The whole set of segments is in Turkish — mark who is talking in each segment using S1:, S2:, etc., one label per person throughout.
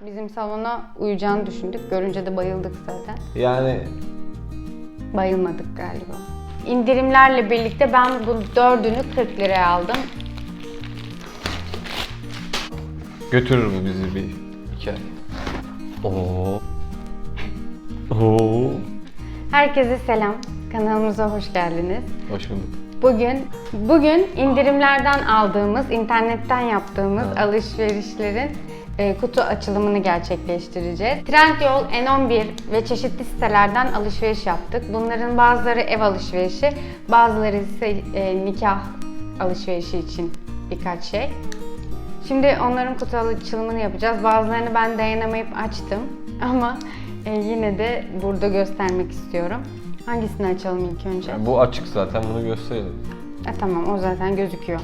S1: Bizim salona uyacağını düşündük. Görünce de bayıldık zaten.
S2: Yani
S1: Bayılmadık galiba. İndirimlerle birlikte ben bu dördünü 40 liraya aldım.
S2: götürür mü bizi bir iki ay? Oo. Oo.
S1: Herkese selam. Kanalımıza hoş geldiniz.
S2: Hoş bulduk.
S1: Bugün bugün indirimlerden aldığımız, internetten yaptığımız alışverişlerin kutu açılımını gerçekleştireceğiz. Trendyol, N11 ve çeşitli sitelerden alışveriş yaptık. Bunların bazıları ev alışverişi, bazıları ise e, nikah alışverişi için birkaç şey. Şimdi onların kutu açılımını yapacağız. Bazılarını ben dayanamayıp açtım ama e, yine de burada göstermek istiyorum. Hangisini açalım ilk önce?
S2: Yani bu açık zaten bunu gösterelim.
S1: E, tamam o zaten gözüküyor.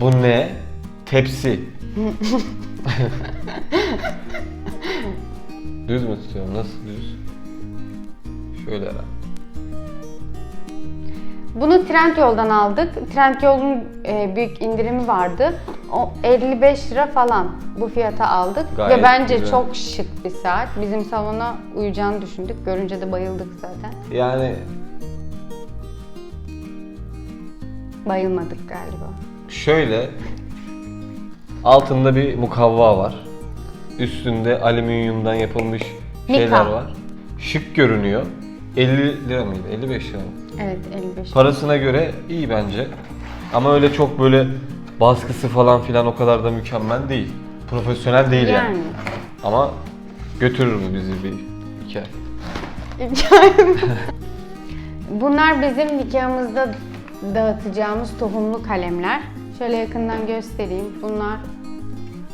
S2: Bu ne? Tepsi. düz mü tutuyorum? Nasıl düz? Şöyle herhalde.
S1: Bunu Trendyol'dan aldık. Trendyol'un e, büyük indirimi vardı. O 55 lira falan bu fiyata aldık.
S2: Gayet
S1: Ve bence
S2: güzel.
S1: çok şık bir saat. Bizim salona uyacağını düşündük. Görünce de bayıldık zaten.
S2: Yani
S1: Bayılmadık galiba.
S2: şöyle altında bir mukavva var. Üstünde alüminyumdan yapılmış şeyler
S1: Mika.
S2: var. Şık görünüyor. 50 lira mıydı? 55 lira mı?
S1: Evet 55.
S2: Parasına göre iyi bence. Ama öyle çok böyle baskısı falan filan o kadar da mükemmel değil. Profesyonel değil yani.
S1: Yani.
S2: Ama götürür mü bizi bir iki ay?
S1: Bunlar bizim nikahımızda dağıtacağımız tohumlu kalemler. Şöyle yakından göstereyim. Bunlar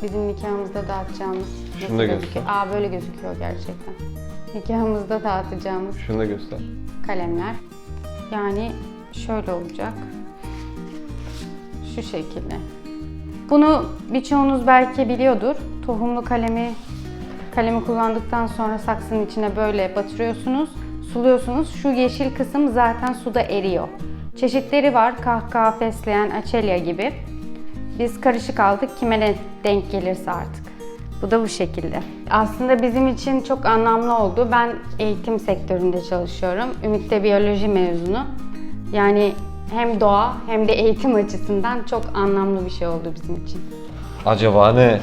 S1: bizim nikahımızda dağıtacağımız
S2: Şunu da
S1: gözüküyor?
S2: göster.
S1: Aa böyle gözüküyor gerçekten. Nikahımızda dağıtacağımız
S2: Şunu da göster.
S1: kalemler. Yani şöyle olacak. Şu şekilde. Bunu birçoğunuz belki biliyordur. Tohumlu kalemi kalemi kullandıktan sonra saksının içine böyle batırıyorsunuz, suluyorsunuz. Şu yeşil kısım zaten suda eriyor. Çeşitleri var. Kahkaha, fesleğen, açelya gibi. Biz karışık aldık. Kime ne denk gelirse artık. Bu da bu şekilde. Aslında bizim için çok anlamlı oldu. Ben eğitim sektöründe çalışıyorum. Ümit de biyoloji mezunu. Yani hem doğa hem de eğitim açısından çok anlamlı bir şey oldu bizim için.
S2: Acaba ne?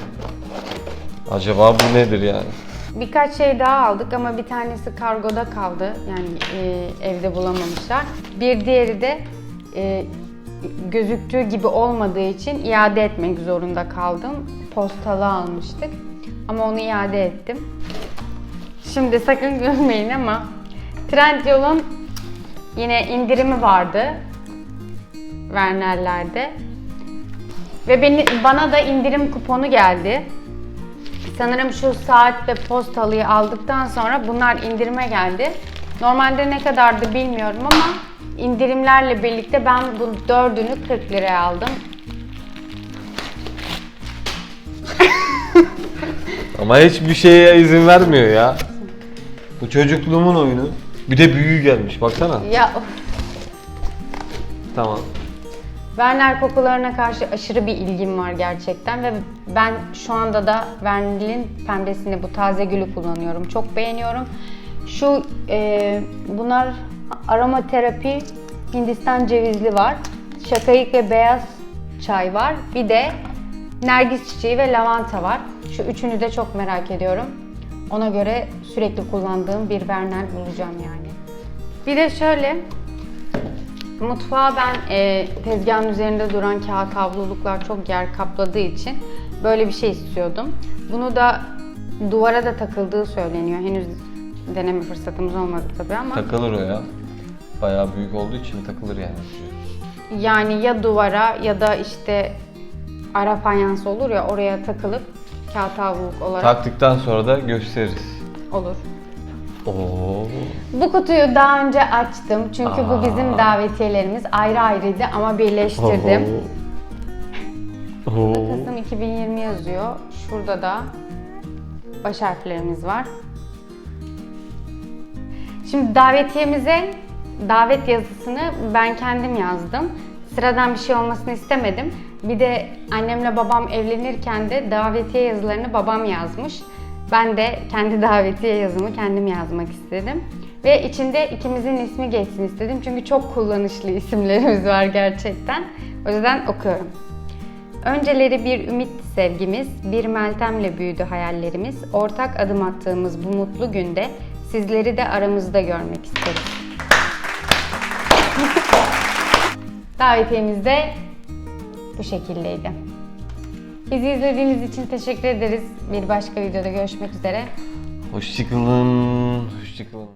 S2: Acaba bu nedir yani?
S1: Birkaç şey daha aldık ama bir tanesi kargoda kaldı. Yani e, evde bulamamışlar. Bir diğeri de e, gözüktüğü gibi olmadığı için iade etmek zorunda kaldım. Postalı almıştık. Ama onu iade ettim. Şimdi sakın gülmeyin ama Trendyol'un yine indirimi vardı. Werner'lerde. Ve beni, bana da indirim kuponu geldi. Sanırım şu saat ve postalıyı aldıktan sonra bunlar indirime geldi. Normalde ne kadardı bilmiyorum ama indirimlerle birlikte ben bu dördünü 40 liraya aldım.
S2: Ama hiçbir şeye izin vermiyor ya. Bu çocukluğumun oyunu. Bir de büyüğü gelmiş baksana.
S1: Ya of.
S2: Tamam.
S1: Werner kokularına karşı aşırı bir ilgim var gerçekten ve ben şu anda da Werner'in pembesini bu taze gülü kullanıyorum. Çok beğeniyorum. Şu e, bunlar aromaterapi Hindistan cevizli var. Şakayık ve beyaz çay var. Bir de nergis çiçeği ve lavanta var. Şu üçünü de çok merak ediyorum. Ona göre sürekli kullandığım bir Werner bulacağım yani. Bir de şöyle Mutfağa ben e, tezgahın üzerinde duran kağıt havluluklar çok yer kapladığı için böyle bir şey istiyordum. Bunu da duvara da takıldığı söyleniyor. Henüz deneme fırsatımız olmadı tabii ama
S2: Takılır o ya. Bayağı büyük olduğu için takılır yani.
S1: yani ya duvara ya da işte ara fayans olur ya oraya takılıp kağıt havluluk olarak
S2: Taktıktan sonra da gösteririz.
S1: olur.
S2: Oo.
S1: Bu kutuyu daha önce açtım çünkü bu bizim
S2: Aa.
S1: davetiyelerimiz ayrı ayrıydı ama birleştirdim.
S2: Oo.
S1: Kasım 2020 yazıyor. Şurada da baş harflerimiz var. Şimdi davetiyemize davet yazısını ben kendim yazdım. sıradan bir şey olmasını istemedim. Bir de annemle babam evlenirken de davetiye yazılarını babam yazmış. Ben de kendi davetiye yazımı kendim yazmak istedim. Ve içinde ikimizin ismi geçsin istedim. Çünkü çok kullanışlı isimlerimiz var gerçekten. O yüzden okuyorum. Önceleri bir ümit sevgimiz, bir Meltem'le büyüdü hayallerimiz. Ortak adım attığımız bu mutlu günde sizleri de aramızda görmek isteriz. Davetiyemiz de bu şekildeydi. Bizi izlediğiniz için teşekkür ederiz. Bir başka videoda görüşmek üzere.
S2: Hoşçakalın. Hoşçakalın.